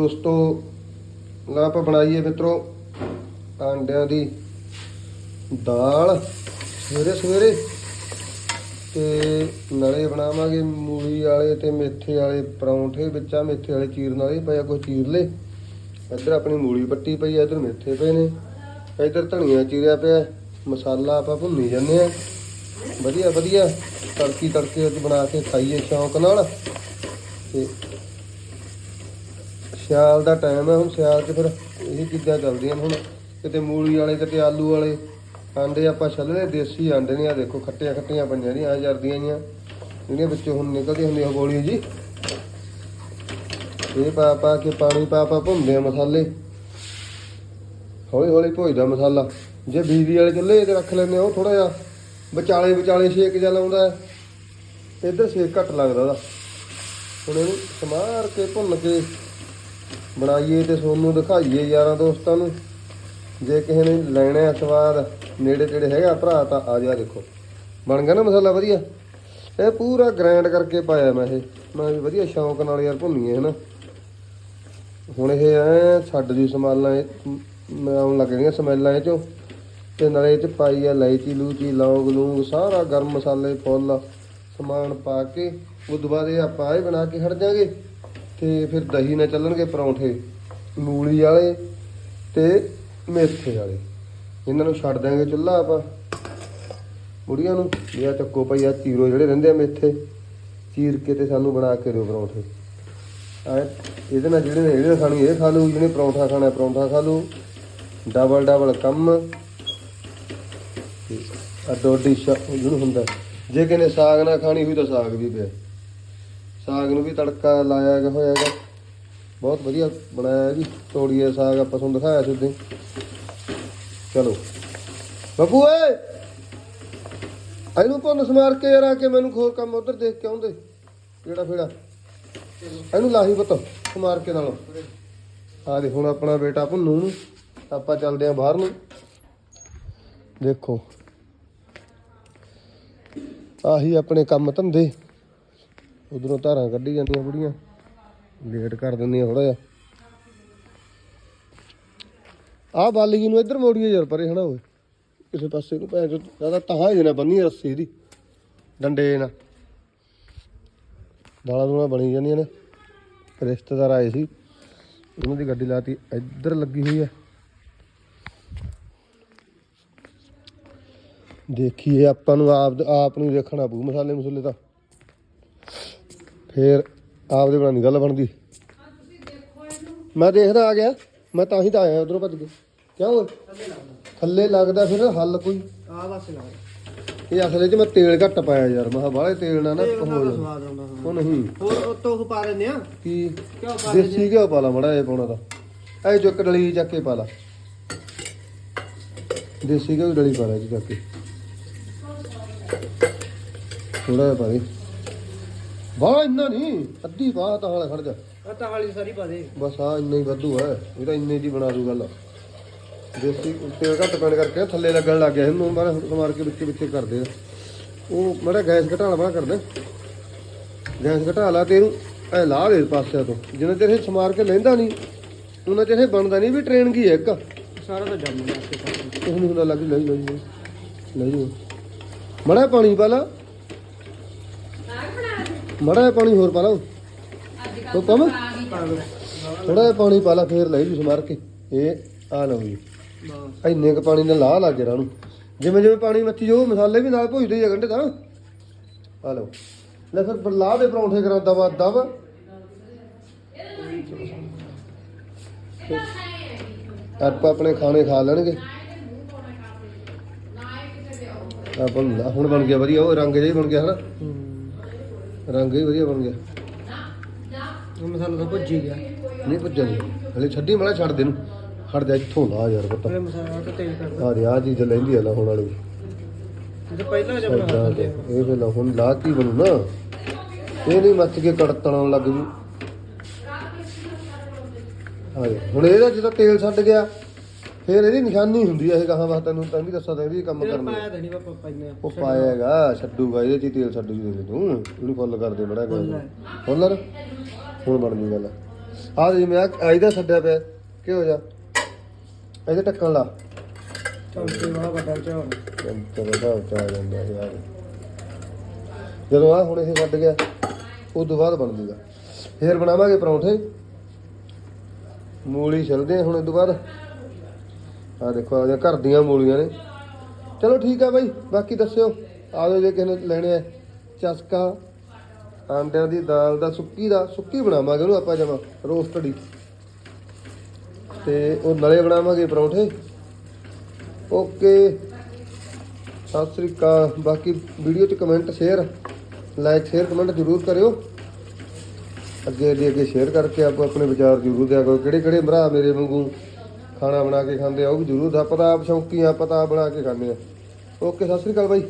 ਦੋਸਤੋ ਨਾ ਆਪਾਂ ਬਣਾਈਏ ਮਿੱਤਰੋ ਆਂਡਿਆਂ ਦੀ ਦਾਲ ਸਵੇਰੇ ਸਵੇਰੇ ਤੇ ਨਾਲੇ ਬਣਾਵਾਂਗੇ ਮੂਲੀ ਵਾਲੇ ਤੇ ਮੇਥੇ ਵਾਲੇ ਪਰੌਂਠੇ, ਵਿੱਚਾ ਮੇਥੇ ਵਾਲੇ ਚੀਰਨ ਵਾਲੇ ਪਿਆ ਕੋਈ ਚੀਰ ਲੇ। ਇੱਧਰ ਆਪਣੀ ਮੂਲੀ ਪੱਟੀ ਪਈ ਹੈ ਇੱਧਰ ਮੇਥੇ ਪਏ ਨੇ। ਇੱਧਰ ਧਨੀਆ ਚੀਰਿਆ ਪਿਆ, ਮਸਾਲਾ ਆਪਾਂ ਭੁੰਨੀ ਜਾਂਦੇ ਆ। ਵਧੀਆ ਵਧੀਆ। ਤੜਕੀ ਤੜਕੇ ਵਿੱਚ ਬਣਾ ਕੇ ਖਾਈਏ ਸ਼ੌਂਕ ਨਾਲ। ਤੇ ਸਿਆਲ ਦਾ ਟਾਈਮ ਹੈ ਹੁਣ ਸਿਆਲ 'ਚ ਫਿਰ ਇਹ ਚੀਜ਼ਾਂ ਚੱਲਦੀਆਂ ਨੇ ਹੁਣ। ਕਿਤੇ ਮੂਲੀ ਵਾਲੇ, ਕਿਤੇ ਆਲੂ ਵਾਲੇ। ਆਂਡੇ ਆਪਾਂ ਛੱਲਣੇ ਦੇਸੀ ਆਂਡੇ ਨੇ ਆ ਦੇਖੋ, ਖੱਟੀਆਂ ਖੱਟੀਆਂ ਪੰਜਾਂ ਦੀਆਂ ਆ ਜਰਦੀਆਂ ਜੀਆਂ। ਜਿਹੜੀਆਂ ਵਿੱਚੋਂ ਹੁਣ ਨਿਕਲਦੀ ਹੁੰਦੀ ਆ ਗੋਲੀ ਜੀ। ਇਹ ਪਾ ਪਾ ਕੇ ਪਾਣੀ ਪਾ ਪਾ ਭੁੰਨਦੇ ਆ ਮਸਾਲੇ। ਹੌਲੀ ਹੌਲੀ ਭੁੱਜਦਾ ਮਸਾਲਾ। ਜੇ ਬਿਜਲੀ ਵਾਲੇ ਚੁੱਲ੍ਹੇ ਤੇ ਰੱਖ ਲੈਂਦੇ ਆ, ਉਹ ਥੋੜਾ ਜਿਹਾ ਵਿਚਾਲੇ ਵਿਚਾਲੇ ਛੇਕ ਜਿਹਾ ਲਾਉਂਦਾ ਹੈ। ਇੱਧਰ ਛੇਕ ਘੱਟ ਲੱਗਦਾ ਉਹਦਾ। ਹੁਣ ਇਹਨੂੰ ਸਮਾਰ ਕੇ ਭੁੰਨ ਕੇ ਬਣਾਈਏ ਤੇ ਤੁਹਾਨੂੰ ਦਿਖਾਈਏ ਯਾਰਾਂ ਦੋਸਤਾਂ ਨੂੰ। ਜੇ ਕਿਸੇ ਨੇ ਲੈਣਾ ਹੈ ਸਵਾਦ, ਨੇੜੇ ਤੇੜੇ ਹੈਗਾ ਭਰਾ ਤਾਂ ਆ ਜਾ ਦੇਖੋ। ਬਣ ਗਿਆ ਨਾ ਮਸਾਲਾ ਵਧੀਆ? ਇਹ ਪੂਰਾ ਗ੍ਰਾਈਂਡ ਕਰਕੇ ਪਾਇਆ ਮੈਂ ਇਹ। ਮੈਂ ਵੀ ਵਧੀਆ ਸ਼ੌਂਕ ਨਾਲ ਯਾਰ ਭੁੰਨੀਏ ਹਨਾ। ਹੁਣ ਇਹ ਐ ਛੱਡ ਦੀ ਸਮਾਲਾਂ ਇਹ, ਮੈਂ ਆਉਣ ਲੱਗ ਸਮੈਲਾਂ ਇਹ ਚੋਂ। ਤੇ ਨਾਲੇ ਇਹ ਚ ਪਾਈ ਆ ਇਲਾਇਚੀ, ਲੂਚੀ, ਲੌਂਗ, ਲੂੰਗ, ਸਾਰਾ ਗਰਮ ਮਸਾਲੇ, ਫੁੱਲ, ਸਮਾਨ ਪਾ ਕੇ ਉਦੋਂ ਬਾਅਦ ਇਹ ਆਪਾਂ ਇਹ ਬਣਾ ਕੇ ਖੜ ਜਾਾਂਗੇ। ਤੇ ਫਿਰ ਦਹੀਂ ਨਾਲ ਚੱਲਣਗੇ ਪਰੌਂਠੇ, ਮੂਲੀ ਵਾਲੇ ਤੇ ਮੇਥੇ ਵਾਲੇ। ਇਹਨਾਂ ਨੂੰ ਛੱਡ ਦਾਂਗੇ ਚੁੱਲ੍ਹਾ ਆਪਾਂ। ਬੁੜੀਆਂ ਨੂੰ ਲਿਆ ਚੱਕੋ ਭਾਈ ਆ ਚੀਰੋ ਜਿਹੜੇ ਰਹਿੰਦੇ ਆ ਮੇਥੇ, ਚੀਰ ਕੇ ਤੇ ਸਾਨੂੰ ਬਣਾ ਕੇ ਦਿਓ ਪਰੌਂਠੇ। ਆ ਇਹਦੇ ਨਾਲ ਜਿਹੜੇ ਨੇ ਇਹਦੇ ਖਾਣੀ ਇਹ ਖਾ ਲੂ ਜਿਹਨੇ ਪਰੌਂਠਾ ਖਾਣਾ ਪਰੌਂਠਾ ਖਾ ਲੂ ਡਬਲ ਡਬਲ ਕੰਮ। ਆ ਦੋ ਡਿਸ਼ ਜਿਹਨੂੰ ਹੁੰਦਾ, ਜੇ ਕਿਸੇ ਸਾਗ ਨਾ ਖਾਣੀ ਹੋਈ ਤਾਂ ਸਾਗ ਵੀ ਪਿਆ। ਸਾਗ ਨੂੰ ਵੀ ਤੜਕਾ ਲਾਇਆ ਗਿਆ ਹੋਇਆ ਹੈਗਾ। ਬਹੁਤ ਵਧੀਆ ਬਣਾਇਆ ਜੀ ਤੋੜੀਏ ਸਾਗ ਆਪਾਂ ਤੁਹਾਨੂੰ ਦਿਖਾਇਆ ਸੀ ਉਦੋਂ ਚਲੋ। ਬੱਬੂ ਓਏ! ਇਹਨੂੰ ਭੁੰਨ ਸਮਾਰ ਕੇ ਯਾਰ ਆ ਕੇ ਮੈਨੂੰ ਹੋਰ ਕੰਮ ਉਧਰ ਦੇਖ ਕੇ ਆਉਂਦੇ। ਕਿਹੜਾ ਫੇੜਾ? ਇਹਨੂੰ ਲਾਹੀ ਪੁੱਤ, ਸਮਾਰ ਕੇ ਨਾਲੋਂ। ਆ ਦੇ ਹੁਣ ਆਪਣਾ ਬੇਟਾ ਭੁੰਨੂ ਨੂੰ ਆਪਾਂ ਚੱਲਦੇ ਆਂ ਬਾਹਰ ਨੂੰ। ਦੇਖੋ। ਆਹੀ ਆਪਣੇ ਕੰਮ ਧੰਦੇ। ਉਧਰੋਂ ਧਾਰਾਂ ਕੱਢੀ ਜਾਂਦੀਆਂ ਬੁੜੀਆਂ। ਲੇਟ ਕਰ ਦਿੰਦੀਆਂ ਥੋੜਾ ਜਿਹਾ। ਆਹ ਬਾਲੀ ਨੂੰ ਇੱਧਰ ਮੋੜੀਏ ਯਾਰ ਪਰੇ ਹਨਾ ਓਏ। ਕਿਸੇ ਪਾਸੇ ਨੂੰ ਭੈਣ ਚੋ, ਜ਼ਿਆਦਾ ਤਹਾਂ ਜਨਾ ਬੰਨੀ ਰੱਸੀ ਦੀ ਡੰਡੇ ਨਾਲ। ਦਾਲਾਂ ਦੂਲਾਂ ਬਣੀ ਜਾਂਦੀਆਂ ਨੇ। ਰਿਸ਼ਤੇਦਾਰ ਆਏ ਸੀ। ਉਹਨਾਂ ਦੀ ਗੱਡੀ ਲਾਤੀ। ਇੱਧਰ ਲੱਗੀ ਹੋਈ ਹੈ ਦੇਖੀਏ ਆਪਾਂ ਨੂੰ ਆਪ ਆਪ ਨੂੰ ਦੇਖਣਾ ਪਊ ਮਸਾਲੇ ਮਸੂਲੇ ਤਾਂ। ਫੇਰ ਆਪਦੇ ਬਣਾਉਣੀ ਗੱਲ ਬਣਦੀ। ਮੈਂ ਦੇਖਦਾ ਆ ਗਿਆ ਮੈਂ ਤਾਂ ਹੀ ਤਾਂ ਆਇਆ ਉਧਰੋਂ ਭੱਜ ਕੇ। ਕਿਉਂ ਥੱਲੇ ਲੱਗਦਾ ਫਿਰ ਹੱਲ ਕੋਈ? ਆ ਬਸ ਲਾ ਇਹ ਅਸਲੇ 'ਚ ਮੈਂ ਤੇਲ ਘੱਟ ਪਾਇਆ ਯਾਰ ਮੈਂ ਬਾਹਲੇ ਤੇਲ ਨਾ ਦਾ ਹਾਂ ਉਹ ਨਹੀਂ। ਹੋਰ ਉਤੋਂ ਉਹ ਪਾ ਦਿੰਦੇ ਆ। ਕੀ? ਦੇਸੀ ਘਿਓ ਪਾ ਲਾ ਮੜਾ ਇਹ ਪਾਉਣਾ ਤਾਂ। ਐ ਜੋ ਇੱਕ ਡਲੀ ਚੱਕ ਕੇ ਪਾ ਲਾ। ਦੇਸੀ ਘਿਓ ਦੀ ਡਲੀ ਪਾ ਲੈ ਜੀ ਚੱਕ ਕੇ। ਥੋੜਾ ਜਿਹਾ ਪਾ ਦੇ। ਬਾਹਲਾ ਇੰਨਾ ਨਹੀਂ ਅੱਧੀ ਪਾ ਤਾਂ ਹਾਲੇ ਖੜ ਜਾ। ਆ ਤਾਂ ਵਾਲੀ ਸਾਰੀ ਪਾ ਦੇ। ਬਸ ਆ ਇੰਨਾ ਹੀ ਵਾਧੂ ਹੈ ਇਹ ਤਾਂ ਇੰਨੇ ਦੀ ਬਣਾ ਦੂ ਗੱਲ। ਦੇਸੀ ਤੇਲ ਘੱਟ ਪੈਣ ਕਰਕੇ ਥੱਲੇ ਲੱਗਣ ਲੱਗ ਗਿਆ ਇਹਨੂੰ ਬਾਹਰ ਸਮਾਰ ਕੇ ਵਿੱਚੇ ਵਿੱਚੇ ਕਰਦੇ ਆ। ਉਹ ਮੜਾ ਗੈਸ ਘਟਾਣਾ ਬਣਾ ਕਰਦੇ। ਗੈਸ ਘਟਾ ਲਾ ਤੇ ਇਹਨੂੰ ਐ ਲਾ ਦੇ ਪਾਸਿਆਂ ਤੋਂ। ਜਿੰਨਾ ਚਿਰ ਇਹ ਸਮਾਰ ਕੇ ਲੈਂਦਾ ਨਹੀਂ ਉਹਨਾਂ ਚਿਰ ਇਹ ਬਣਦਾ ਨਹੀਂ ਵੀ ਟ੍ਰੇਨ ਕੀ ਹੈ ਇੱਕ। ਸਾਰਾ ਤਾਂ ਜੰਮ ਗਿਆ ਕੁਛ ਨਹੀਂ ਹੁੰਦਾ ਲੱਗ ਲਈ। ਮੜਾ ਪਾਣੀ ਪਾ ਲਾ। ਮੜਾ ਜਿਹਾ ਪਾਣੀ ਹੋਰ ਪਾ ਲਾ। ਉਹ ਕਮ ਥੋੜਾ ਜਿਹਾ ਪਾਣੀ ਪਾ ਲਾ, ਫੇਰ ਲੈ ਜੂ ਸਮਾਰ ਕੇ। ਇਹ ਆ ਲਓ ਜੀ। ਇੰਨੇ ਕ ਪਾਣੀ ਨਾਲ ਲਾ ਲਾ ਜਰਾ ਨੂੰ ਜਿਵੇਂ ਜਿਵੇਂ ਪਾਣੀ ਮੱਚੀ ਜਾਊ, ਮਸਾਲੇ ਵੀ ਨਾਲ ਭੁੱਜਦੇ ਆ ਗੰਢੇ ਤਾਂ। ਆ ਲਓ। ਲੈ ਫਿਰ ਬਰਲਾ ਦੇ ਪਰੌਂਠੇ ਕਰਾਂ, ਦਵਾ, ਦਵ। ਆਪਾਂ ਆਪਣੇ ਖਾਣੇ ਖਾ ਲੈਣਗੇ। ਆਪਾਂ ਹੁਣ ਬਣ ਗਿਆ ਵਧੀਆ, ਉਹ ਰੰਗ ਜਿਹਾ ਬਣ ਗਿਆ ਹਨਾ। ਰੰਗ ਹੀ ਵਧੀਆ ਬਣ ਗਿਆ। ਉਹ ਮਸਾਲਾ ਤਾਂ ਭੁੱਜ ਹੀ ਗਿਆ। ਨਹੀਂ ਭੱਜਣ ਹਲੇ ਛੱਡੀ ਮੜਾ ਛੱਡ ਦੇ ਨੂੰ ਹਟ ਜਾ ਇੱਥੋਂ ਲਾ ਯਾਰ ਪੁੱਤ। ਮਸਾਲਾ ਤਾਂ ਤੇਲ ਕਰਦਾ। ਆ ਰਿਆ ਚੀਜ਼ ਲੈਂਦੀ ਆ ਲਾ ਹੁਣ ਵਾਲੀ ਜੇ ਪਹਿਲਾਂ ਬਣਾ ਏਦਾਂ ਦਿੰਦੇ ਤੇ ਇਹ ਵੇਲਾ ਹੁਣ ਲਾਤੀ ਬਣੂ ਨਾ। ਇਹ ਨਹੀਂ ਮੱਚ ਕੇ ਕੜਤਣ ਲੱਗ ਜੂ। ਆ ਜਾ। ਹੁਣ ਇਹਦਾ ਜਦੋਂ ਤੇਲ ਛੱਡ ਗਿਆ। ਫਿਰ ਇਹਦੀ ਨਿਸ਼ਾਨੀ ਹੁੰਦੀ ਹੈ ਇਹ ਕਹਾਂ ਵਾ ਤੈਨੂੰ ਤਾਂ ਵੀ ਦੱਸਾਂ ਤਾਂ ਇਹ ਵੀ ਕੰਮ ਕਰਨਾ। ਪਾਇਆ ਤਾਂ ਨਹੀਂ ਪਾਪਾ ਪੈਨੇ ਉਹ ਪਾਏਗਾ ਛੱਡੂਗਾ ਇਹਦੇ ਚ ਤੇਲ ਛੱਡੂ ਜੀ ਤੂੰ ਇਹਨੂੰ ਫੁੱਲ ਕਰ ਦੇ ਬੜਾ ਹੈ। ਫੁੱਲਰ? ਹੁਣ ਬਣ ਗਈ ਗੱਲ। ਆਹ ਜਿਵੇਂ ਆ ਇਹਦਾ ਛੱਡਿਆ ਪਿਆ ਕੀ ਹੋ ਜਾ ਇਹਦੇ ਟੱਕਣ ਲਾ। ਚੌਂਕੇ ਵਾਲਾ ਵੱਡਾ ਦਾ ਆ ਜਾਂਦਾ ਯਾਰ। ਜਦੋਂ ਆ ਹੁਣ ਇਹ ਛੱਡ ਗਿਆ ਉਸ ਤੋਂ ਬਾਅਦ ਬਣ ਜੂਗਾ। ਫੇਰ ਬਣਾਵਾਂਗੇ ਪਰੌਂਠੇ। ਮੂਲੀ ਛਿਲਦੇ ਆ ਹੁਣ ਇਸ ਤੋਂ ਬਾਅਦ। ਆ ਦੇਖੋ ਆ ਘਰ ਦੀਆਂ ਮੂਲੀਆਂ ਨੇ। ਚਲੋ ਠੀਕ ਆ ਬਾਈ, ਬਾਕੀ ਦੱਸਿਓ। ਆਜੋ ਜੇ ਕਿਸੇ ਨੇ ਲੈਣੇ ਆ। ਚਸਕਾ, ਆਂਡਿਆਂ ਦੀ ਦਾਲ ਦਾ ਸੁੱਕੀ ਦਾ, ਸੁੱਕੀ ਬਣਾਵਾਂਗੇ ਉਹਨੂੰ ਆਪਾਂ ਜਮਾ ਰੋਸਟਡ ਤੇ ਉਹ ਨਲੇ ਬਣਾਵਾਂਗੇ ਪਰੌਂਠੇ। ਓਕੇ। ਸਤਿ ਸ੍ਰੀ ਅਕਾਲ। ਬਾਕੀ ਵੀਡੀਓ 'ਚ comment share like share comment ਜ਼ਰੂਰ ਕਰਿਓ। ਅੱਗੇ ਅੱਗੇ ਅੱਗੇ ਸ਼ੇਅਰ ਕਰਕੇ ਆਪੋ ਆਪਣੇ ਵਿਚਾਰ ਜ਼ਰੂਰ ਦਿਆ ਕਰੋ। ਕਿਹੜੇ ਕਿਹੜੇ ਭਰਾ ਮੇਰੇ ਵਾਂਗੂ ਖਾਣਾ ਬਣਾ ਕੇ ਖਾਂਦੇ ਆ, ਉਹ ਵੀ ਜ਼ਰੂਰ ਦਾ, ਪਤਾ ਆਪ ਸ਼ੌਂਕੀ ਆ, ਪਤਾ ਬਣਾ ਕੇ ਖਾਂਦੇ ਆ। ਓਕੇ, ਸਤਿ ਸ੍ਰੀ ਅਕਾਲ ਬਾਈ।